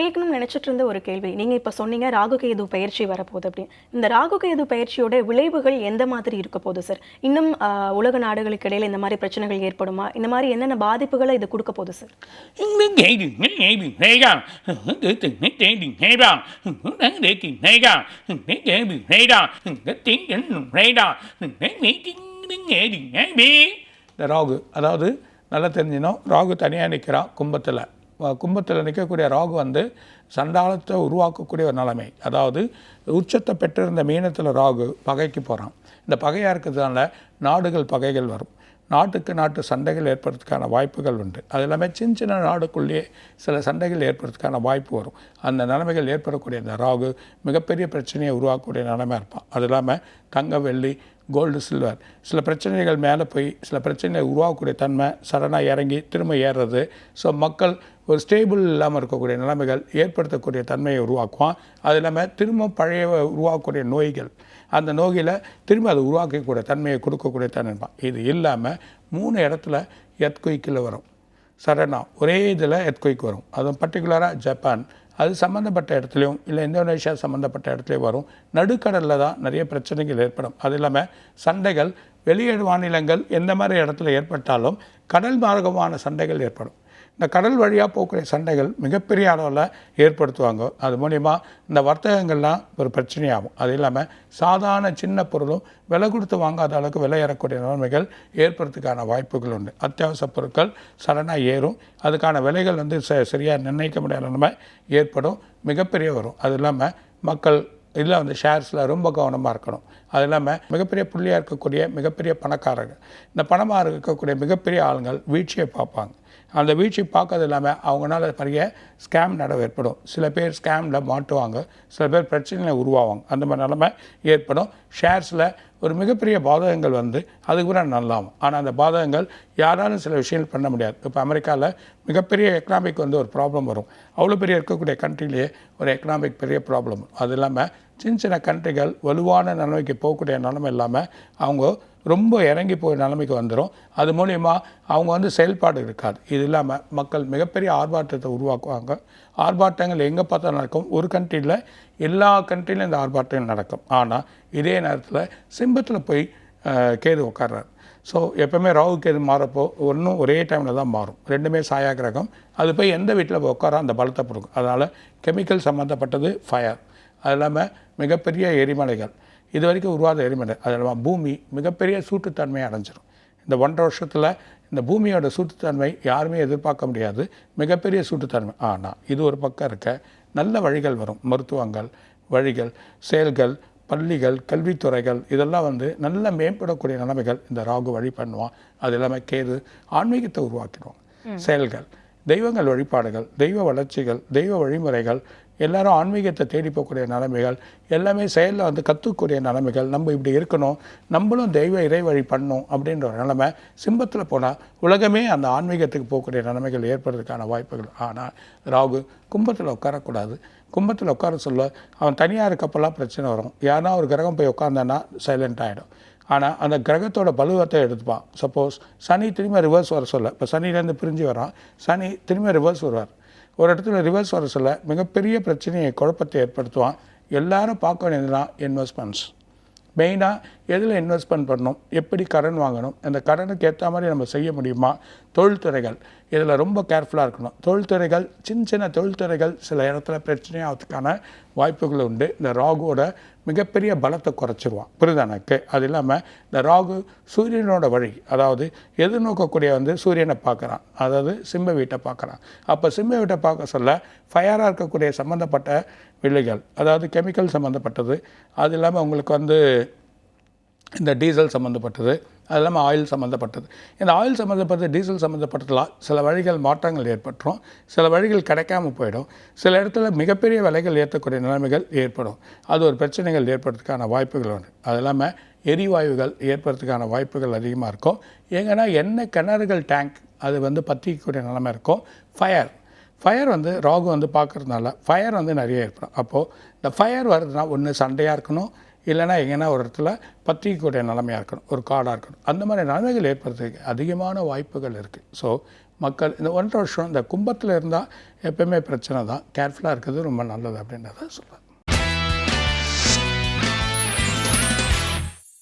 கேட்கணும்னு நினச்சிட்டு இருந்த ஒரு கேள்வி. நீங்கள் இப்போ சொன்னீங்க ராகு கேது பயிற்சி வரப்போகுது அப்படின்னு. இந்த ராகு கேது பயிற்சியோட விளைவுகள் எந்த மாதிரி இருக்க போகுது சார் இன்னும் உலக நாடுகளுக்கு இடையில் இந்த மாதிரி பிரச்சனைகள் ஏற்படுமா? இந்த மாதிரி என்னென்ன பாதிப்புகளை இது கொடுக்க போகுது சார் இந்த ராகு அதாவது நல்லா தெரிஞ்சினோம் ராகு தனியாக நிற்கிறான் கும்பத்தில். கும்பத்தில் நிற்கக்கூடிய ராகு வந்து சண்டாளத்தை உருவாக்கக்கூடிய ஒரு நிலைமை. அதாவது உச்சத்தை பெற்றிருந்த மீனத்தில் ராகு பகைக்கு போகிறான் இந்த பகையாக இருக்கிறதுனால நாடுகள் பகைகள் வரும். நாட்டுக்கு நாட்டு சண்டைகள் ஏற்படுறதுக்கான வாய்ப்புகள் உண்டு. அது இல்லாமல் சின்ன சின்ன நாடுக்குள்ளேயே சில சண்டைகள் ஏற்படுறதுக்கான வாய்ப்பு வரும். அந்த நிலைமைகள் ஏற்படக்கூடிய இந்த ராகு மிகப்பெரிய பிரச்சனையை உருவாக்கக்கூடிய நிலைமை இருப்பான். அது இல்லாமல் தங்க வெள்ளி கோல்டு சில்வர் சில பிரச்சனைகள் மேலே போய் சில பிரச்சனைகள் உருவாக்கக்கூடிய தன்மை சடனாக இறங்கி திரும்ப ஏறுறது. ஸோ மக்கள் ஒரு ஸ்டேபிள் இல்லாமல் இருக்கக்கூடிய நிலைமைகள் ஏற்படுத்தக்கூடிய தன்மையை உருவாக்குவான். அது இல்லாமல் திரும்ப பழைய உருவாக்கக்கூடிய நோய்கள் அந்த நோயில் திரும்ப அதை உருவாக்கக்கூடிய தன்மையை கொடுக்கக்கூடிய தன்மை இது இல்லாமல் மூணு இடத்துல எத்குயிக்கில் வரும். சடனாக ஒரே இதில் எத்குயிக் வரும். அதுவும் பர்டிகுலராக ஜப்பான். அது சம்மந்தப்பட்ட இடத்துலையும் இல்லை இந்தோனேஷியா சம்மந்தப்பட்ட இடத்துலையும் வரும். நடுக்கடலில் தான் நிறைய பிரச்சனைகள் ஏற்படும். அது இல்லாமல் சண்டைகள் வெளியேறு மாநிலங்கள் எந்த மாதிரி இடத்துல ஏற்பட்டாலும் கடல் மார்க்கமான சண்டைகள் ஏற்படும். இந்த கடல் வழியாக போகக்கூடிய சண்டைகள் மிகப்பெரிய அளவில் ஏற்படுத்துவாங்க. அது மூலிமா இந்த வர்த்தகங்கள்லாம் ஒரு பிரச்சனையாகும். அது இல்லாமல் சாதாரண சின்ன பொருளும் விலை கொடுத்து வாங்காத அளவுக்கு விலை ஏறக்கூடிய நிலைமைகள் ஏற்படுறதுக்கான வாய்ப்புகள் உண்டு. அத்தியாவசிய பொருட்கள் சடனாக ஏறும். அதுக்கான விலைகள் வந்து ச சரியாக நிர்ணயிக்க முடியாத நிலைமை ஏற்படும். மிகப்பெரிய வரும். அது இல்லாமல் மக்கள் இதில் வந்து ஷேர்ஸில் ரொம்ப கவனமாக இருக்கணும். அது இல்லாமல் மிகப்பெரிய புள்ளியாக இருக்கக்கூடிய மிகப்பெரிய பணக்காரர்கள். இந்த பணமாக இருக்கக்கூடிய மிகப்பெரிய ஆளுங்கள் வீழ்ச்சியை பார்ப்பாங்க. அந்த வீழ்ச்சி பார்க்கறது இல்லாமல் அவங்களால பெரிய ஸ்கேம் நடவு ஏற்படும். சில பேர் ஸ்கேமில் மாட்டுவாங்க. சில பேர் பிரச்சனையில் உருவாவாங்க. அந்த மாதிரி நிலமை ஏற்படும். ஷேர்ஸில் ஒரு மிகப்பெரிய பாதகங்கள் வந்து அதுக்கு கூட நல்லாகும் ஆனால் அந்த பாதகங்கள் யாராலும் சில விஷயங்கள் பண்ண முடியாது. இப்போ அமெரிக்காவில் மிகப்பெரிய எக்கனாமிக் வந்து ஒரு ப்ராப்ளம் வரும். அவ்வளோ பெரிய இருக்கக்கூடிய கண்ட்ரிலேயே ஒரு எக்கனாமிக் பெரிய ப்ராப்ளம் வரும் அது இல்லாமல் சின்ன சின்ன கண்ட்ரிகள் வலுவான நிலைமைக்கு போகக்கூடிய நிலைமை இல்லாமல் அவங்க ரொம்ப இறங்கி போய் நிலைமைக்கு வந்துடும் அது மூலிமா அவங்க வந்து செயல்பாடு இருக்காது. இது இல்லாமல் மக்கள் மிகப்பெரிய ஆர்ப்பாட்டத்தை உருவாக்குவாங்க. ஆர்ப்பாட்டங்கள் எங்கே பார்த்தாலும் நடக்கும். ஒரு கண்ட்ரியில் எல்லா கண்ட்ரிலையும் இந்த ஆர்ப்பாட்டங்கள் நடக்கும். ஆனால் இதே நேரத்தில் சிம்பத்தில் போய் கேது உட்கார்றாரு ஸோ எப்போவுமே ராகு கேது மாறப்போ ஒன்றும் ஒரே டைமில் தான் மாறும். ரெண்டுமே சாயா கிரகம் அது போய் எந்த வீட்டில் போய் உட்காரோ அந்த பலத்தை பிடிக்கும். அதனால் கெமிக்கல் சம்மந்தப்பட்டது ஃபயர் அது இல்லாமல் மிகப்பெரிய எரிமலைகள். இது வரைக்கும் உருவாத எரிமலை. அது இல்லாமல் பூமி மிகப்பெரிய சூட்டுத்தன்மையை அடைஞ்சிரும். இந்த ஒன்றரை வருஷத்தில் இந்த பூமியோட சூட்டுத்தன்மை யாருமே எதிர்பார்க்க முடியாது. மிகப்பெரிய சூட்டுத்தன்மை. ஆனால் இது ஒரு பக்கம் இருக்க நல்ல வழிகள் வரும். மருத்துவங்கள் வழிகள் செயல்கள் பள்ளிகள் கல்வித்துறைகள் இதெல்லாம் வந்து நல்ல மேம்படக்கூடிய நிலைமைகள் இந்த ராகு வழி பண்ணுவான். அது இல்லாமல் கேது ஆன்மீகத்தை உருவாக்கிடுவான் செயல்கள் தெய்வங்கள் வழிபாடுகள் தெய்வ வளர்ச்சிகள் தெய்வ வழிமுறைகள் எல்லாரும் ஆன்மீகத்தை தேடி போகக்கூடிய நிலைமைகள் எல்லாமே செயலில் வந்து கற்றுக்கூடிய நிலைமைகள் நம்ம இப்படி இருக்கணும் நம்மளும் தெய்வ இறை வழி பண்ணணும் அப்படின்ற ஒரு நிலைமை சிம்பத்தில் போனால் உலகமே அந்த ஆன்மீகத்துக்கு போகக்கூடிய நிலைமைகள் ஏற்படுறதுக்கான வாய்ப்புகள். ஆனால் ராகு கும்பத்தில் உட்காரக்கூடாது. கும்பத்தில் உட்கார சொல்ல அவன் தனியாக இருக்கப்பெல்லாம் பிரச்சனை வரும். யாருன்னா ஒரு கிரகம் போய் உட்காந்தான்னா சைலண்ட் ஆகிடும் ஆனால் அந்த கிரகத்தோட பலுவத்தை எடுத்துப்பான். சப்போஸ் சனி திரும்ப ரிவர்ஸ் வர சொல்ல. இப்போ சனிலேருந்து பிரிஞ்சு வரான். சனி திரும்ப ரிவர்ஸ் வருவார். ஒரு இடத்துல ரிவர்ஸ் வர சொல்ல மிகப்பெரிய பிரச்சனையை குழப்பத்தை ஏற்படுத்துவான். எல்லாரும் பார்க்க வேண்டியதுதான் இன்வெஸ்ட்மெண்ட்ஸ் மெயினாக எதில் இன்வெஸ்ட்மெண்ட் பண்ணணும்? எப்படி கடன் வாங்கணும்? அந்த கடனுக்கு ஏற்ற மாதிரி நம்ம செய்ய முடியுமா? தொழில்துறைகள். இதில் ரொம்ப கேர்ஃபுல்லாக இருக்கணும். தொழில்துறைகள் சின்ன சின்ன தொழில்துறைகள் சில இடத்துல பிரச்சனையாகிறதுக்கான வாய்ப்புகள் உண்டு. இந்த ராகுவோட மிகப்பெரிய பலத்தை குறைச்சிருவான். புரிதனக்கு அது இல்லாமல் இந்த ராகு சூரியனோட வழி. அதாவது எதிர்நோக்கக்கூடிய வந்து சூரியனை பார்க்குறான். அதாவது சிம்ம வீட்டை பார்க்குறான். அப்போ சிம்ம வீட்டை பார்க்க சொல்ல ஃபயராக இருக்கக்கூடிய சம்மந்தப்பட்ட வில்லைகள் அதாவது கெமிக்கல் சம்மந்தப்பட்டது அது இல்லாமல் உங்களுக்கு வந்து இந்த டீசல் சம்மந்தப்பட்டது அது இல்லாமல் ஆயில் சம்மந்தப்பட்டது. இந்த ஆயில் சம்மந்தப்பட்டது டீசல் சம்மந்தப்பட்டதெல்லாம் சில வழிகள் மாற்றங்கள் ஏற்பட்டுரும். சில வழிகள் கிடைக்காம போயிடும். சில இடத்துல மிகப்பெரிய விலைகள் ஏற்றக்கூடிய நிலைமைகள் ஏற்படும். அது ஒரு பிரச்சனைகள் ஏற்படுறதுக்கான வாய்ப்புகள் உண்டு. அது இல்லாமல் எரிவாயுகள் ஏற்படுறதுக்கான வாய்ப்புகள் அதிகமாக இருக்கும். ஏங்கன்னா எண்ணெய் கிணறுகள் டேங்க் அது வந்து பற்றிக்கக்கூடிய நிலைமை இருக்கும். ஃபயர் ஃபயர் வந்து ராகு வந்து பார்க்கறதுனால ஃபயர் வந்து நிறைய ஏற்படும். அப்போது இந்த ஃபயர் வருதுன்னா ஒன்று சண்டையாக இருக்கணும். இல்லைன்னா எங்கன்னா ஒரு இடத்துல பற்றிக்கக்கூடிய நிலைமையாக இருக்கணும் ஒரு காடாக இருக்கணும். அந்த மாதிரி நிலைமைகள் ஏற்படுறதுக்கு அதிகமான வாய்ப்புகள் இருக்குது ஸோ மக்கள் இந்த ஒன்றரை வருஷம் இந்த கும்பத்தில் இருந்தால் எப்பயுமே பிரச்சனை தான். கேர்ஃபுல்லாக இருக்கிறது ரொம்ப நல்லது அப்படின்றத சொல்கிறேன்